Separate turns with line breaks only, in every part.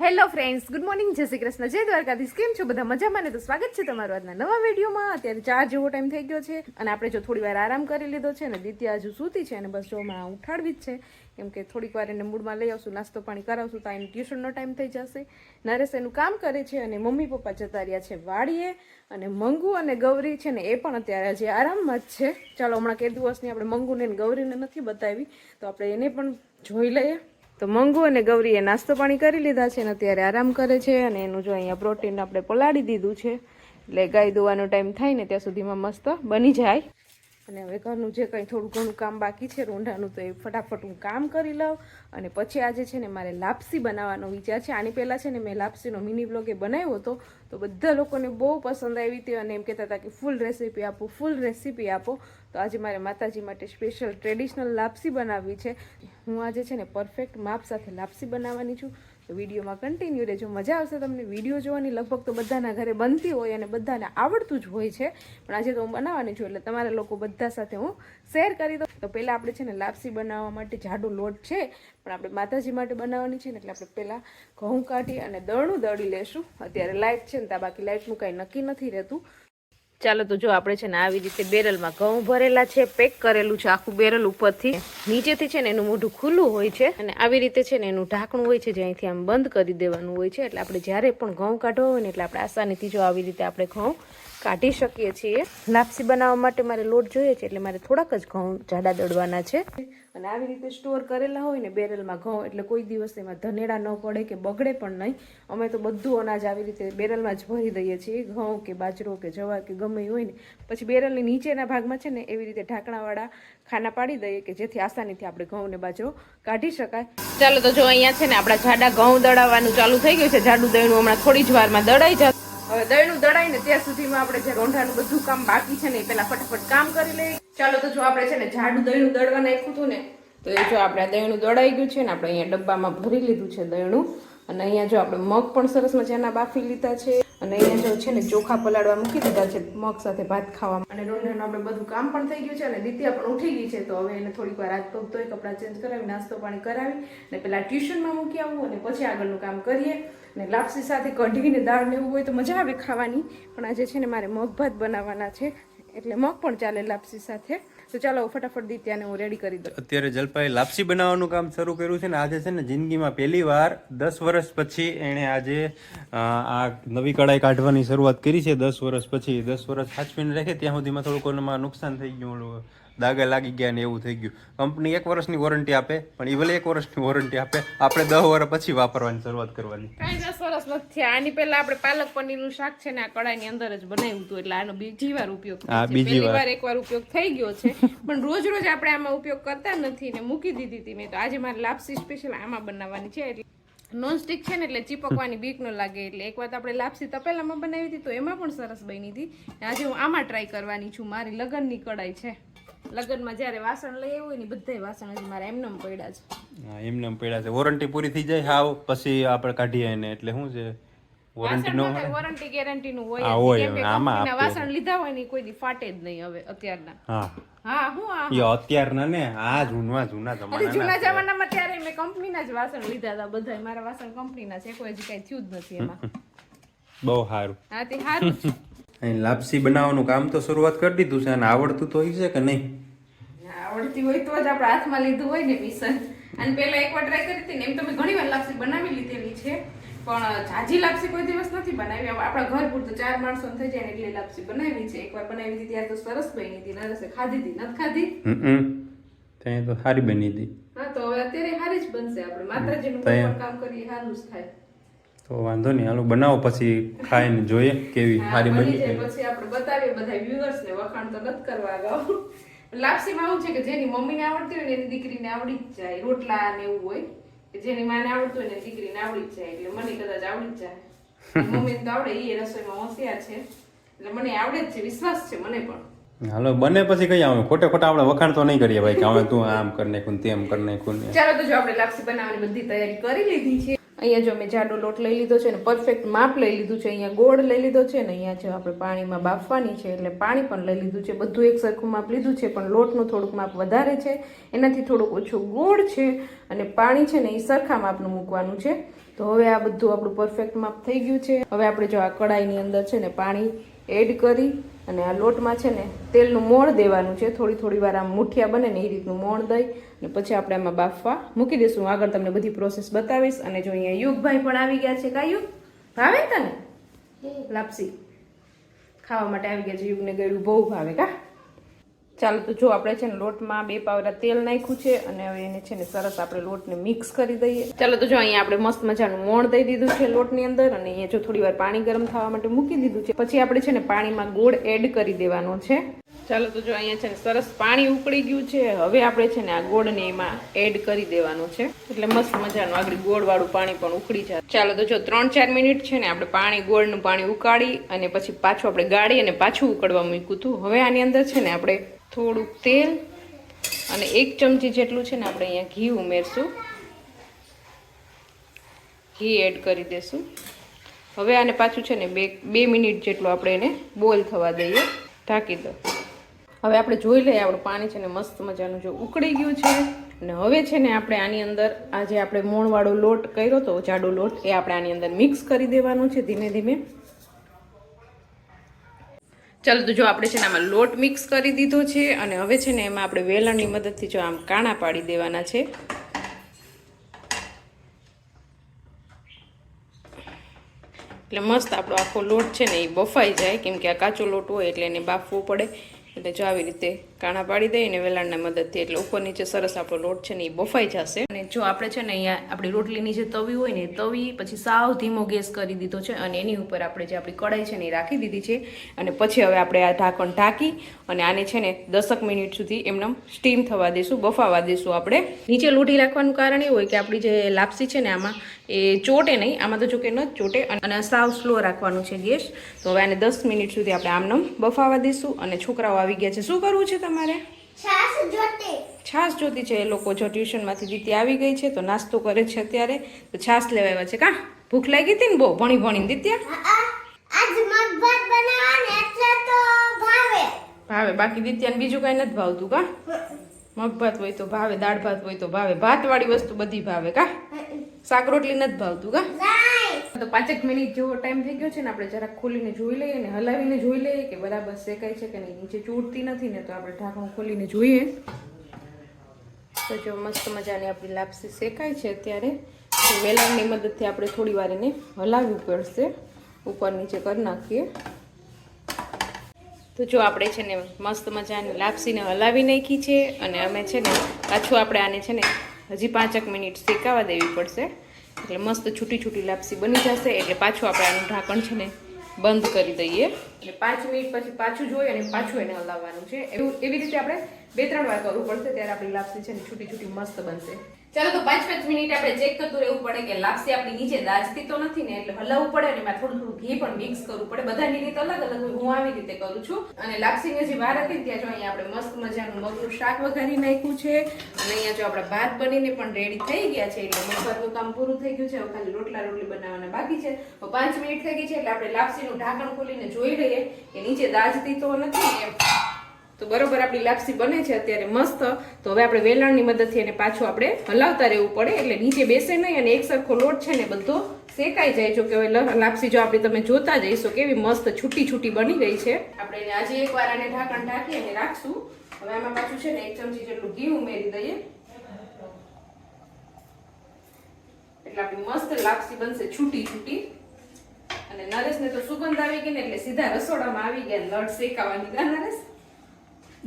Hello friends, good morning. જય શ્રી કૃષ્ણ. જય દ્વારકાધીશ. કેમ છો બધા? મજામાં ને? તો સ્વાગત છે તમારું આજના નવા વિડીયોમાં. અત્યારે ચાર જેવો ટાઈમ થઈ ગયો છે અને આપણે જો થોડી વાર આરામ કરી લીધો છે ને, દિત્યા હજુ સૂતી છે અને બસ જો હમણાં ઉઠાડવી જ છે. કેમ કે થોડીક વાર એને મૂડમાં લઈ આવશું, નાસ્તો પાણી કરાવશું, તો એની ટ્યુશનનો ટાઈમ થઈ જશે. નરેશ એનું કામ કરે છે અને મમ્મી પપ્પા જતા રહ્યા છે વાડીએ. અને મંગુ અને ગૌરી છે ને, એ પણ અત્યારે હજી આરામમાં જ છે. ચાલો હમણાં કે દિવસની આપણે મંગુને ગૌરીને નથી બતાવી, તો આપણે એને પણ જોઈ લઈએ. તો મંગુ અને ગૌરીએ નાસ્તો પાણી કરી લીધા છે અને અત્યારે આરામ કરે છે અને એનું જો અહીંયા પ્રોટીન આપણે પલાળી દીધું છે. એટલે ગાય દોવાનો ટાઈમ થાય ને ત્યાં સુધીમાં મસ્ત બની જાય. અને હવે ઘરનું જે કંઈ થોડું ઘણું કામ બાકી છે, રોંઢાનું, તો એ ફટાફટ હું કામ કરી લઉં. અને પછી આજે છે ને મારે લાપસી બનાવવાનો વિચાર છે. આની પહેલાં છે ને મેં લાપસીનો મિની બ્લોગ બનાવ્યો હતો. તો બધા લોકોને બહુ પસંદ આવી હતી અને એમ કહેતા હતા કે ફૂલ રેસીપી આપો, ફૂલ રેસીપી આપો. તો આજે મારે માતાજી માટે સ્પેશિયલ ટ્રેડિશનલ લાપસી બનાવવી છે. હું આજે છે ને પરફેક્ટ માપ સાથે લાપસી બનાવવાની છું. તો વિડીયોમાં કન્ટિન્યુ રહેજો. મજા આવશે તમને વીડિયો જોવાની. લગભગ તો બધાના ઘરે બનતી હોય અને બધાને આવડતું જ હોય છે. પણ આજે તો હું બનાવવાની છું, એટલે તમારા લોકો બધા સાથે હું શેર કરી દઉં. તો પહેલાં આપણે છે ને લાપસી બનાવવા માટે જાડો લોટ છે, પણ આપણે માતાજી માટે બનાવવાની છે ને, એટલે આપણે પહેલાં ઘઉં કાઢી અને દળનું દળી લેશું. અત્યારે લાઇટ છે ને ત્યાં બાકી લાઇટનું કાંઈ નક્કી નથી રહેતું. ચાલો તો જો આપણે છે ને આવી રીતે બેરલમાં ઘઉં ભરેલા છે, પેક કરેલું છે, આખું બેરલ ઉપરથી. નીચેથી છે ને એનું મોઢું ખુલ્લું હોય છે અને આવી રીતે છે ને એનું ઢાંકણું હોય છે જે અહીંથી આમ બંધ કરી દેવાનું હોય છે. એટલે આપણે જ્યારે પણ ઘઉં કાઢવા હોય ને એટલે આપણે આસાનીથી જો આવી રીતે આપણે ઘઉં કાઢી શકીએ છીએ. લાપસી બનાવવા માટે મારે લોટ જોઈએ છે, એટલે મારે થોડાક જ ઘઉં જાડા દળવાના છે. અને આવી રીતે સ્ટોર કરેલા હોય ને બેરલમાં ઘઉં, એટલે કોઈ દિવસ એમાં ધનેડા ન પડે કે બગડે પણ નહીં. અમે તો બધું અનાજ આવી રીતે બેરલમાં જ ભરી દઈએ છીએ. ઘઉં કે બાજરો કે જવા કે ગમે હોય ને, પછી બેરલની નીચેના ભાગમાં છે ને એવી રીતે ઢાંકણાવાળા ખાના પાડી દઈએ કે જેથી આસાનીથી આપણે ઘઉં ને બાજરો કાઢી શકાય. ચાલો તો જો અહીંયા છે ને આપણા જાડા ઘઉં દળાવવાનું ચાલુ થઈ ગયું છે. જાડું દહીણું હમણાં થોડી જ વારમાં દળાઈ જશે. હવે દળનું દળાય ને ત્યાં સુધીમાં આપણે જે રોંઢાનું બધું કામ બાકી છે ને એ પેલા ફટાફટ કામ કરી લઈએ. ચાલો તો જો આપણે છે ને જાડું દળનું દળવા નાખ્યું હતું ને તો એ જો આપણે દહીણું દોડાઈ ગયું છે ને, આપણે અહીંયા ડબ્બામાં ભરી લીધું છે દળનું અને અહીંયા જો આપણે મગ પણ સરસ મજાના બાફી લીધા છે. અને અહીંયા જો છે ને ચોખા પલાળવા મૂકી દીધા છે મગ સાથે ભાત ખાવા અને રોંઢાનું આપણે બધું કામ પણ થઈ ગયું છે અને દીત્યા પણ ઉઠી ગઈ છે, તો હવે એને થોડીક વાર હાથ પગ ધોઈ કપડાં ચેન્જ કરાવી, નાસ્તો પાણી કરાવી અને પેલા ટ્યુશનમાં મૂકી આવવું અને પછી આગળનું કામ કરીએ. અને લાપસી સાથે કઢીને દાળ ને હોય તો મજા આવે ખાવાની. પણ આજે છે ને મારે મગ ભાત બનાવવાના છે. એટલે મગ પણ ચાલે લાપસી સાથે. તો ચાલો ફટાફટ દિત્યાને હું રેડી કરી દઉં.
અત્યારે જલપાએ લાપસી બનાવવાનું કામ શરૂ કર્યું છે ને આજે છે ને જિંદગીમાં પહેલી વાર દસ વર્ષ પછી એણે આજે આ નવી કઢાઈ કાઢવાની શરૂઆત કરી છે. દસ વર્ષ પછી, દસ વર્ષ સાચવીને રાખે, ત્યાં સુધીમાં થોડુંક નુકસાન થઈ ગયું દાગા લાગી ગયા ને એવું થઈ ગયું. કંપની એક વર્ષની વોરંટી આપે પણ એ ભલે એક વર્ષની વોરંટી આપે આપણે દસ વર્ષ પછી વાપરવાની શરૂઆત કરવાની.
કાંઈ દસ વર્ષ નથી થયા. આની પહેલા આપણે પાલક પનીરનું શાક છે ને આ કડાઈની અંદર જ બનાવ્યું હતું. એટલે આનો બીજી વાર ઉપયોગ
હા, બીજી વાર.
વાર એકવાર ઉપયોગ થઈ ગયો છે. પણ રોજ રોજ આપણે આમાં ઉપયોગ કરતા નથી ને મૂકી દીધી હતી. મેં તો આજે મારે લાપસી સ્પેશિયલ આમાં બનાવવાની છે. એટલે નોનસ્ટિક છે ને એટલે ચીપકવાની બીક ન લાગે. એટલે એક વાર આપણે લાપસી તપેલામાં બનાવી હતી તો એમાં પણ સરસ બની હતી. આજે હું આમાં ટ્રાય કરવાની છું. મારી લગ્નની કડાઈ છે. લગ્નમાં જ્યારે વાસણ લઈ આવ્યું ને બધાય વાસણ હજી મારા એમનેમ પડ્યા છે.
હા, એમને એમ પડ્યા છે. વોરંટી પૂરી થઈ જાય હાવ પછી આપણે કાઢીએ એને. એટલે શું છે? વોરંટી નો
વોરંટી ગેરંટી નું? હોય
હોય, આમાં
વાસણ લીધા હોય ને કોઈ દી ફાટે જ નહીં હવે અત્યારના.
હા.
હા હું આ
એ અત્યારના ને આ જૂના જૂના જમાના
જૂના જમાનામાં ત્યારે મેં કંપનીના જ વાસણ લીધા હતા બધા મારા વાસણ કંપનીના છે. કોઈ હજી કઈ થયું જ નથી એમાં.
બહુ સારું.
હા તે સારું
અહીં લાપસી બનાવવાનું કામ તો શરૂઆત કરી દીધું છે અને આવડતું તો હોય છે કે નહીં?
આવડતી હોય તો જ આપણે હાથમાં લીધું હોય ને મિશન. અને પેલા એકવાર ટ્રાય કરી હતી ને એમ તમે ઘણી વાર લાપસી બનાવી લીધેલી છે. પણ જાજી લાપસી કોઈ દિવસ નથી બનાવી. આપણા ઘર પૂરતું ચાર માણસો થઈ જાય એટલે લાપસી બનાવી છે. એકવાર બનાવી હતી ત્યારે તો સરસ બની હતી નરસે ખાધી હતી નથી ખાધી?
ત્યાં તો સારી બની હતી.
હા તો હવે અત્યારે સારી જ બનશે આપણે.
એમ.
પણ કામ કરીએ સારું જ થાય.
તો વાંધો નહીં હાલો બનાવો પછી ખાઈને જોઈએ કેવી સારી
બની જાય. પછી આપણે બતાવીએ બધા viewers ને વખાણ તો નથી કરવા અગાઉ લાપસીમાં આવું છે કે જેની મમ્મીને આવડતી હોય ને એની દીકરીને આવડી જ જાય. રોટલા ને એવું હોય કે જેની માને આવડતું હોય ને દીકરીને આવડી જ જાય. એટલે મને કદાચ આવડી જ જાય. મમ્મીને તો આવડે એ રસોઈમાં હોશિયાર છે. એટલે મને આવડે જ છે વિશ્વાસ છે મને પણ.
હાલો બને પછી કઈ આવે? ખોટે ખોટા આપણે વખાણ તો નહીં કરીએ ભાઈ કે હવે તું આમ કરી નાખું તેમ કરી નાખું
ચાલો તો જો આપણે લાપસી બનાવવાની બધી તૈયારી કરી લીધી છે. અહીંયા જો મેં જાડો લોટ લઈ લીધો છે ને પરફેક્ટ માપ લઈ લીધું છે, અહીંયા ગોળ લઈ લીધો છે ને, અહીંયા જો આપણે પાણીમાં બાફવાની છે, એટલે પાણી પણ લઈ લીધું છે, બધું એક સરખું માપ લીધું છે, પણ લોટનું થોડુંક માપ વધારે છે, એનાથી થોડુંક ઓછું ગોળ છે, અને પાણી છે ને એ સરખા માપનું મૂકવાનું છે. તો હવે આ બધું આપણું પરફેક્ટ માપ થઈ ગયું છે. હવે આપણે જો આ કડાઈની અંદર છે ને પાણી એડ કરી અને આ લોટમાં છે ને તેલનું મોણ દેવાનું છે. થોડી થોડી વાર આમ મુઠિયા બને ને એ રીતનું મોણ દઈ અને પછી આપણે આમાં બાફવા મૂકી દઈશું. આગળ તમને બધી પ્રોસેસ બતાવીશ અને જો અહીંયા યુગભાઈ પણ આવી ગયા છે કા યુગ ભાવે તને? લાપસી. ખાવા માટે આવી ગયા છે. યુગને ગળ્યું બહુ ભાવે. કા? ચાલો તો જો આપણે છે ને લોટમાં બે પાવડા તેલ નાખ્યું છે અને હવે એને છે ને સરસ આપણે લોટને મિક્સ કરી દઈએ. ચાલો તો જો અહીંયા આપણે મસ્ત મજાનું મોણ દઈ દીધું છે લોટની અંદર અને અહીંયા જો થોડી વાર પાણી ગરમ થવા માટે મૂકી દીધું છે. પછી આપણે છે ને પાણીમાં ગોળ એડ કરી દેવાનો છે. ચાલો તો જો અહીંયા છે ને સરસ પાણી ઉકળી ગયું છે. હવે આપણે છે ને આ ગોળને એમાં એડ કરી દેવાનું છે. એટલે મસ્ત મજાનું આગળ ગોળવાળું પાણી પણ ઉકળી જાય. ચાલો તો જો ત્રણ ચાર મિનિટ છે ને આપણે પાણી ગોળનું પાણી ઉકાળી અને પછી પાછું આપણે ગાળી અને પાછું ઉકળવા મૂક્યું હતું. હવે આની અંદર છે ને આપણે થોડુંક તેલ અને એક ચમચી જેટલું છે ને આપણે અહીંયા ઘી ઉમેરશું. ઘી એડ કરી દેશું. હવે આને પાછું છે ને બે બે મિનિટ જેટલું આપણે એને બોઇલ થવા દઈએ. ઢાંકી દો. હવે આપણે જોઈ લઈએ આપણું પાણી છે ને મસ્ત મજાનું જો ઉકળી ગયું છે. અને હવે છે ને આપણે આની અંદર આ જે આપણે મોણવાળો લોટ કર્યો હતો જાડો લોટ એ આપણે આની અંદર મિક્સ કરી દેવાનો છે ધીમે ધીમે. ચાલો તો જો આપણે છે ને આમાં લોટ મિક્સ કરી દીધો છે અને હવે છે ને એમાં આપણે વેલણની મદદથી જો આમ કાણા પાડી દેવાના છે. એટલે મસ્ત આપણો આખો લોટ છે ને એ બફાઈ જાય, કેમ કે આ કાચો લોટ હોય એટલે એને બાફવો પડે. એટલે જો આવી રીતે કાણા પાડી દઈએ ને વેલણના મદદથી, એટલે ઉપર નીચે સરસ આપણો લોટ છે ને એ બફાઈ જશે. અને જો આપણે છે ને અહીંયા આપણી રોટલીની જે તવી હોય ને તવી પછી સાવ ધીમો ગેસ કરી દીધો છે અને એની ઉપર આપણે જે આપણી કડાઈ છે ને એ રાખી દીધી છે. અને પછી હવે આપણે આ ઢાંકણ ઢાંકી અને આને છે ને દસક મિનિટ સુધી એમને સ્ટીમ થવા દઈશું બફાવા દઈશું આપણે. નીચે લોટી રાખવાનું કારણ એ હોય કે આપણી જે લાપસી છે ને આમાં એ ચોટે નહીં, આમાં તો જો કે ન ચોટે અને સાવ સ્લો રાખવાનું છે ગેસ. તો હવે આને દસ મિનિટ સુધી આપણે આમનમ બફાવા દઈશું અને છોકરાઓ આવી ગયા છે. શું કરવું છે તમારે?
છાસ
છાશ જોતી છે એ લોકો જો ટ્યુશનમાંથી દીતી આવી ગઈ છે તો નાસ્તો કરે છે અત્યારે. તો છાશ લેવા આવ્યા છે. કા? ભૂખ લાગી હતી ને બહુ? ભણી ભણીને દીત્યા?
ભાવે.
બાકી દીત્યાને બીજું કાંઈ નથી ભાવતું કા? મગભાત હોય તો ભાવે દાળ ભાત હોય તો ભાવે. ભાતવાળી વસ્તુ બધી ભાવે કા? શાક રોટલી નથી ભાવતું કા? તો પાંચેક મિનિટ જેવો ટાઈમ થઈ ગયો છે ને, આપણે જરાક ખોલીને જોઈ લઈએ ને, હલાવીને જોઈ લઈએ કે બરાબર શેકાય છે કે નહીં. નીચે ચૂડતી નથી ને, તો આપણે ઢાંકણું ખોલીને જોઈએ. તો જો મસ્ત મજાની આપણી લાપસી શેકાય છે અત્યારે. તો વેલણની મદદથી આપણે થોડી વાર એને હલાવવું પડશે. ઉપર નીચે કરી નાખીએ. તો જો આપણે છે ને મસ્ત મજાની લાપસીને હલાવી નાખી છે અને અમે છે ને પાછું આપણે આને છે ને હજી પાંચેક મિનિટ શેકાવા દેવી પડશે. એટલે મસ્ત છૂટી છૂટી લાપસી બની જશે. એટલે પાછું આપણે આનું ઢાંકણ છે ને બંધ કરી દઈએ. એટલે પાંચ મિનિટ પછી પાછું જોઈએ અને પાછું એને હલાવવાનું છે. એવું એવી રીતે આપણે બે ત્રણ વાર કરવું પડશે, ત્યારે આપણી લાપસી છે ને છૂટી છૂટી મસ્ત બનશે. ચાલો તો પાંચ પાંચ મિનિટ આપણે ચેક કરતું રહેવું પડે કે લાપસી આપણી નીચે દાજતી તો નથી ને એટલે હલાવવું પડે અને એમાં થોડું થોડું ઘી પણ મિક્સ કરવું પડે. બધાની રીતે અલગ અલગ હું આવી રીતે કરું છું. અને લાપસીની જે વાર હતી ત્યાં જો અહીંયા આપણે મસ્ત મજાનું મગનું શાક વઘારી નાખ્યું છે. અને અહીંયા જો આપણા ભાત બનીને પણ રેડી થઈ ગયા છે, એટલે મગરનું કામ પૂરું થઈ ગયું છે. હવે ખાલી રોટલા રોટલી બનાવવાના બાકી છે. પાંચ મિનિટ થઈ ગઈ છે, એટલે આપણે લાપસીનું ઢાંકણ ખોલીને જોઈ લઈએ કે નીચે દાજતી તો નથી એમ. તો બરોબર આપણી લાપસી બને છે અત્યારે મસ્ત. તો હવે આપણે વેલણની મદદથી એને પાછું આપણે હલાવતા રહેવું પડે. એટલે નીચે બેસે નહીં અને એક સરખો લોટ છે ને બધો શેકાઈ જાય. જો કે હવે લાપસી જો આપણે તમે જોતા જઈશો કેવી મસ્ત છૂટી છૂટી બની ગઈ છે. આપણે એને આજે એકવાર આને ઢાંકણ ઢાંકી અને રાખશું. હવે આમાં પાછું છે ને એક ચમચી જેટલું ઘી ઉમેરી દઈએ. એટલે આપણી મસ્ત લાપસી બનશે છૂટી છૂટી. અને નરેશને તો સુગંધ આવી ગઈ ને એટલે સીધા રસોડામાં આવી ગયા લડ શેકાવાની. કા નરેશ?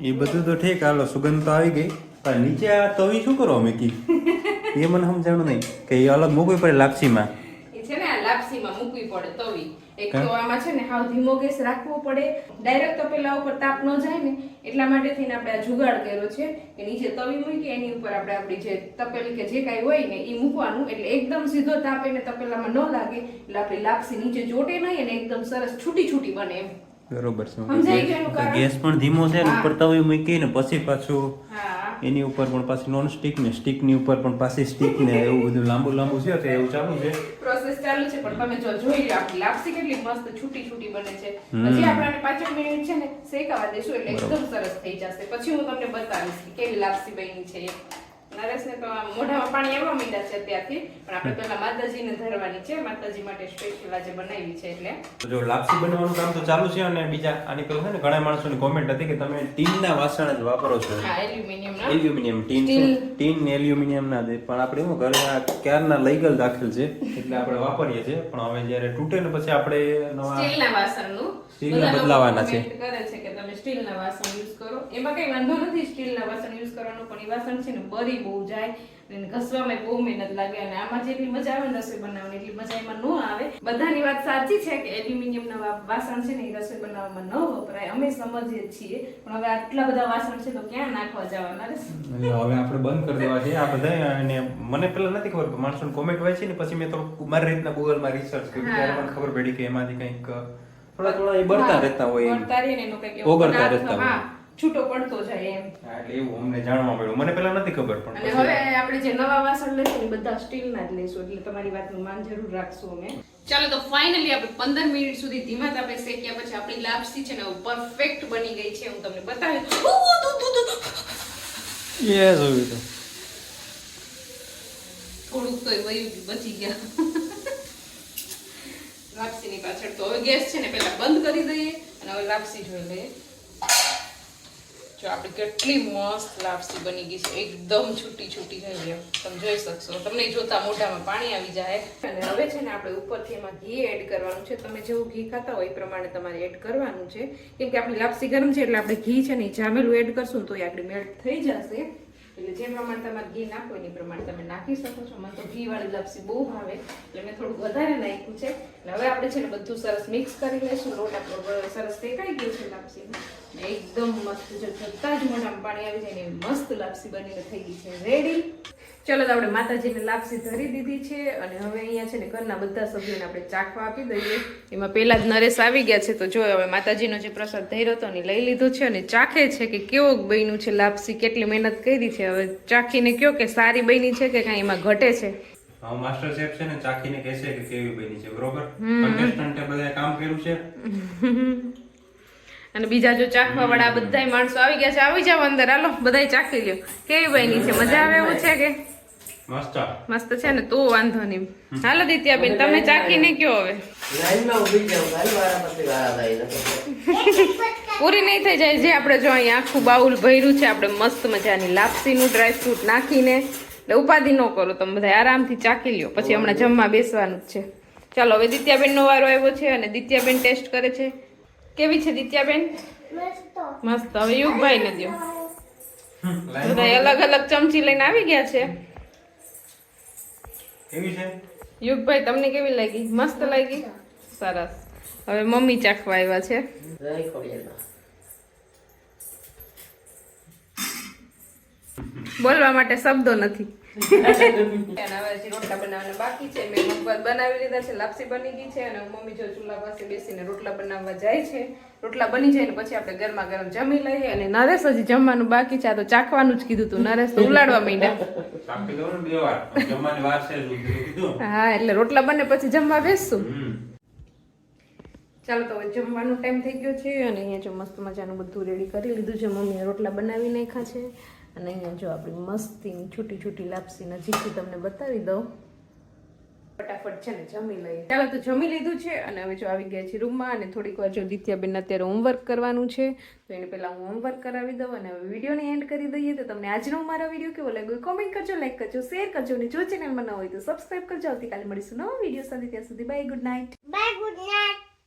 એ બધું તો ઠીક હાલો સુગંધ તો આવી ગઈ. પણ નીચે આ તવી શું કરવા મૂકી એ મને સમજાણું નહીં કે એ અલગ મૂકવી પડે લાપસીમાં.
એ છે ને આ લાપસીમાં મૂકવી પડે તવી. એક તો આમાં છે ને હાવ ધીમો ગેસ રાખવો પડે. ડાયરેક્ટ તપેલા ઉપર તાપ ન જાય ને એટલા માટે થઈને આપણે આ જુગાડ કર્યો છે કે નીચે તવી મૂકી એની ઉપર આપણે આપણી જે તપેલી કે જે કાંઈ હોય ને એ મૂકવાનું. એટલે એકદમ સીધો તાપ એને તપેલામાં ન લાગે એટલે આપણી લાપસી નીચે ચોટે નહીં અને એકદમ સરસ છૂટી છૂટી બને એમ.
બરોબર છે? ગેસ પણ ધીમો છે ને ઉપર તવી મૂકી ને પછી પાછું એની ઉપર પણ પાછી નોન સ્ટિક ને સ્ટિકની ઉપર પણ પાછી સ્ટિક ને એવું બધું લાંબુ લાંબુ છે તો એવું ચાલુ છે?
પ્રોસેસ ચાલુ છે પણ તમે જો જોઈ લો આપણી લાપસી કેટલી મસ્ત છૂટી છૂટી બને છે. પછી આપણે પાંચ મિનિટ છે ને શેકાવા દેશું એટલે એકદમ સરસ થઈ જશે. પછી હું તમને બતાવીશ કે કેવી લાપસી બની છે. નરેશને તો મોઢામાં પાણી આવવા માંડ્યા છે ત્યાંથી પણ આપણે પહેલા માતાજીને ધરવાની છે માતાજી માટે સ્પેશિયલ આજે બનાવી છે એટલે.
જો લાપસી બનાવવાનું કામ તો ચાલુ છે અને બીજા આની પેલું છે ને ઘણા માણસોની કોમેન્ટ હતી કે તમે ટીનના વાસણ જ વાપરો છો.
હા એલ્યુમિનિયમના
એલ્યુમિનિયમ ટીન ટીન ને એલ્યુમિનિયમ ના દે. પણ આપણે શું ઘરે આ ક્યારના લઈગલ દાખલ છે એટલે આપણે વાપરીએ છીએ. પણ હવે જ્યારે તૂટે ને પછી આપણે નવા
સ્ટીલના વાસણનું.
સ્ટીલના બદલાવાના છે.
કરે છે કે તમે સ્ટીલના વાસણ યુઝ કરો. એમાં કઈ વાંધો નથી સ્ટીલના વાસણ યુઝ કરવાનો પણ એ વાસણ છે ને બરી બહુ જાય અને ઘસવામાં બહુ મહેનત લાગે અને આમાં જેટલી મજા આવે ને રસોઈ બનાવવાની એટલી મજા એમાં ન આવે. બધાની વાત સાચી છે કે એલ્યુમિનિયમના વાસણ છે ને એ રસોઈ બનાવવામાં ન વપરાય. અમે સમજીએ છીએ પણ હવે આટલા બધા વાસણ છે તો ક્યાં નાખવા જવાના?
હવે આપણે બંધ કરી દેવા છે. આ બધા અને મને પેલા નથી ખબર માણસો માણસોને કોમેન્ટ છે ને પછી મેં તો મારી રીતના ગૂગલમાં રિસર્ચ કર્યું. ત્યારે મને ખબર પડી કે એમાંથી કંઈક થોડા થોડા એ બળતા રહેતા હોય ઓગળતા રહેતા હોય.
છૂટો પડતો જાય એમ.
એટલે એવું અમને જાણવા મળ્યું. મને પેલા નથી ખબર પણ
અને હવે આપણે જે નવા વાસણ લેશું એ બધા સ્ટીલના જ લઈશું એટલે તમારી વાતનું માન જરૂર રાખશું અમે. ચાલો તો ફાઇનલી આપણે પંદર મિનિટ સુધી ધીમા તાપે શેક્યા પછી આપણી લાપસી છે ને પરફેક્ટ બની ગઈ છે હું તમને બતાવી
યસ જોયું તો.
થોડુંક તો વયું ગયું, બચી ગયા. લાપસીની પાછળ તો હવે ગેસ છે ને પહેલા બંધ કરી દઈએ અને હવે લાપસી જોઈ લઈએ. જો આપણી કેટલી મસ્ત લાપસી બની ગઈ છે. એકદમ છૂટી છૂટી થઈ ગઈ. તમે જોઈ શકશો. તમને જોતા મોઢામાં પાણી આવી જાય. અને હવે છે ને આપણે ઉપરથી એમાં ઘી એડ કરવાનું છે. તમે જેવું ઘી ખાતા હોય એ પ્રમાણે તમારે એડ કરવાનું છે. કેમ કે આપણી લાપસી ગરમ છે એટલે આપણે ઘી છે ને જામેલું એડ કરશું તો એ આપણી મેલ્ટ થઈ જશે. એટલે જે પ્રમાણે તમારે ઘી નાખો એની પ્રમાણે તમે નાખી શકો છો. મને તો ઘી વાળી લાપસી બહુ ભાવે, એટલે મેં થોડુંક વધારે નાખ્યું છે. અને હવે આપણે છે ને બધું સરસ મિક્સ કરી લઈશું. લોટ આપણો સરસ શેકાઈ ગયો છે લપસી એકદમ મસ્ત જો જતા જ મોઢામાં પાણી આવી જાય ને મસ્ત લપસી બનીને થઈ ગઈ છે. રેડી ચલો તો આપણે માતાજીને લાપસી ધરી દીધી છે અને હવે અહીંયા છે ને ઘરના બધા સભ્યોને આપણે ચાખવા આપી દઈએ. એમાં પહેલા જ નરેશ આવી ગયા છે તો જો હવે માતાજીનો જે પ્રસાદ ધર્યો હતો ને લઈ લીધો છે અને ચાખે છે કે કેવો બન્યું છે લાપસી કેટલી મહેનત કરી છે હવે ચાખીને કયો કે સારી બની છે કે કાંઈ એમાં ઘટે છે?
માસ્ટર શેફ છે ને ચાખીને કહેશે કે કેવી બની છે બરોબર? કન્ટેસ્ટન્ટે બધાએ કામ કર્યું છે.
અને બીજા જો ચાખવા વાળા બધા માણસો આવી ગયા છે આવી જાવ અંદર હાલો બધા ચાખી લ્યો. કેવી બની છે મજા આવે એવું છે કે?
મસ્ત.
મસ્ત છે ને તું વાંધો નહીં. હાલો દિત્યાબેન તમે ચાખીને કયો હવે? પૂરી નહીં થઈ જાય જે આપણે જો અહીંયા આખું બાઉલ ભર્યું છે આપણે મસ્ત મજાની લાપસીનું ડ્રાયફ્રૂટ નાખીને એટલે ઉપાધિ ન કરો તમે બધા આરામથી ચાખી લ્યો પછી હમણાં જમવા બેસવાનું જ છે. ચાલો હવે દિત્યાબેનનો વારો આવ્યો છે અને દિત્યાબેન ટેસ્ટ કરે છે. કેવી છે દિત્યાબેન?
મસ્ત.
મસ્ત. હવે યુગભાઈ ને દો બધા અલગ અલગ ચમચી લઈને આવી ગયા છે.
કેવી છે?
યુગભાઈ તમને કેવી લાગી? મસ્ત લાગી? સરસ. હવે મમ્મી ચાખવા આવ્યા છે. બોલવા માટે શબ્દો નથી. રોટલા બનાવવાના બાકી છે. મેં મગભાત બનાવી લીધા છે લાપસી બની ગઈ છે અને મમ્મી જો ચૂલા પાસે બેસીને રોટલા બનાવવા જાય છે. રોટલા બની જાય ને પછી આપણે ગરમા ગરમ જમી લઈએ અને નરેશ હજી જમવાનું બાકી છે. આ તો ચાખવાનું જ કીધું તું. નરેશ તો ઉલાડવા માંડ્યા.
ચાખી દો ને બે વાર. જમવાની વાર છે હજુ, બીજું કીધું.
હા એટલે રોટલા બને પછી જમવા બેસશું. ચાલો તો જમવાનું જમવાનો ટાઈમ થઈ ગયો છે અને અહીંયા જો મસ્ત મજાનું બધું રેડી કરી લીધું છે. મમ્મીએ રોટલા બનાવી નાખ્યા છે. અને અહીંયા જો આપણી મસ્તીની છૂટી છૂટી લાપસી નજીકથી તમને બતાવી દઉં. ફટાફટ છે ને જમી લઈએ. ચાલો તો જમી લીધું છે અને હવે જો આવી ગયા છે રૂમમાં અને થોડીક વાર જો દિત્યાબેન અત્યારે હોમવર્ક કરવાનું છે, તો એને પહેલાં હું હોમવર્ક કરાવી દઉં અને હવે એન્ડ કરી દઈએ. તો તમને આજનો મારો વીડિયો કેવો લાગ્યો કોમેન્ટ કરજો લાઈક કરજો શેર કરજો અને જો ચેનલમાં ન હોય તો સબસ્ક્રાઈબ કરજો. આવતીકાલે મળીશું નવો વીડિયો સાથે. ત્યાં સુધી bye good night
bye good night